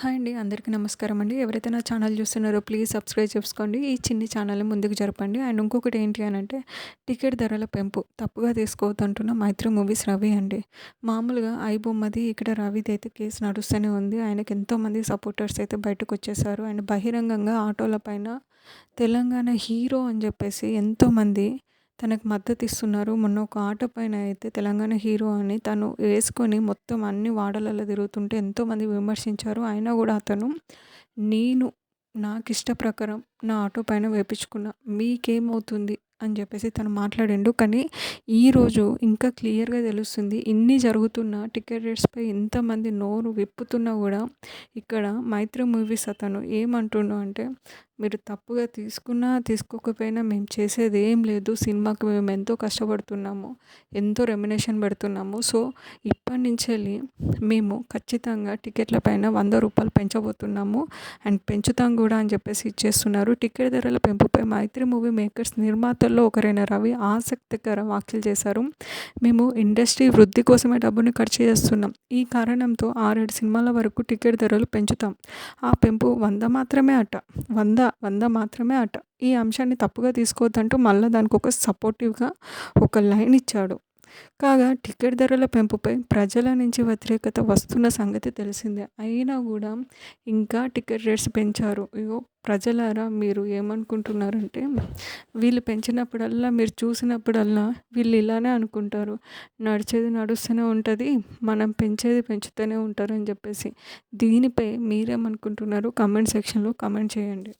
Hi అండి అందరికీ నమస్కారం అండి. ఎవరైతే నా ఛానల్ చూస్తున్నారో ప్లీజ్ సబ్స్క్రైబ్ చేసుకోండి. ఈ చిన్ని ఛానల్ని ముందుకు జరపండి. అండ్ ఇంకొకటి ఏంటి అని అంటే టికెట్ ధరల పెంపు. తప్పుగా తీసుకోవద్దంటున్న మైత్రి మూవీస్ రవి అండి. మామూలుగా ఐ బొమ్మది ఇక్కడ రవిది అయితే కేసు నడుస్తూనే ఉంది. ఆయనకి ఎంతోమంది సపోర్టర్స్ అయితే బయటకు వచ్చేసారు. అండ్ బహిరంగంగా ఆటోల పైన తెలంగాణ హీరో అని చెప్పేసి ఎంతోమంది తనకు మద్దతు ఇస్తున్నారు. మొన్న ఒక ఆట పైన అయితే తెలంగాణ హీరో అని తను వేసుకొని మొత్తం అన్ని వాడలలో తిరుగుతుంటే ఎంతోమంది విమర్శించారు. అయినా కూడా అతను నేను నాకు ఇష్ట ప్రకారం నా ఆటో పైన వేపించుకున్న. మీకేమవుతుంది? అని చెప్పేసి తను మాట్లాడిండు. కానీ ఈరోజు ఇంకా క్లియర్గా తెలుస్తుంది ఇన్ని జరుగుతున్న టికెట్ రేట్స్పై ఎంతమంది నోరు విప్పుతున్నా కూడా ఇక్కడ మైత్రి మూవీస్ అతను ఏమంటుండు అంటే మీరు తప్పుగా తీసుకున్నా తీసుకోకపోయినా మేము చేసేది ఏం లేదు. సినిమాకి మేము ఎంతో కష్టపడుతున్నాము ఎంతో రెమినేషన్ పెడుతున్నాము. సో ఇప్పటి నుంచి మేము ఖచ్చితంగా టికెట్ల పైన వంద రూపాయలు పెంచబోతున్నాము. అండ్ పెంచుతాం కూడా అని చెప్పేసి ఇచ్చేస్తున్నారు. టికెట్ ధరల పెంపుపై మైత్రి మూవీ మేకర్స్ నిర్మాతల్లో ఒకరైన రవి ఆసక్తికర వ్యాఖ్యలు చేశారు. మేము ఇండస్ట్రీ వృద్ధి కోసమే డబ్బును ఖర్చు చేస్తున్నాం. ఈ కారణంతో ఆరేడు సినిమాల వరకు టికెట్ ధరలు పెంచుతాం. ఆ పెంపు వంద మాత్రమే అట. వంద వంద మాత్రమే అట. ఈ అంశాన్ని తప్పుగా తీసుకోవద్దంటూ మళ్ళీ దానికి ఒక సపోర్టివ్గా ఒక లైన్ ఇచ్చాడు. కాగా టికెట్ ధరల పెంపుపై ప్రజల నుంచి వ్యతిరేకత వస్తున్న సంగతి తెలిసిందే. అయినా కూడా ఇంకా టికెట్ రేట్స్ పెంచారు. ఇగో ప్రజలారా మీరు ఏమనుకుంటున్నారంటే వీళ్ళు పెంచినప్పుడల్లా మీరు చూసినప్పుడల్లా వీళ్ళు ఇలానే అనుకుంటారు. నడిచేది నడుస్తూనే ఉంటుంది మనం పెంచేది పెంచుతూనే ఉంటారు అని చెప్పేసి. దీనిపై మీరేమనుకుంటున్నారు? కమెంట్ సెక్షన్లో కమెంట్ చేయండి.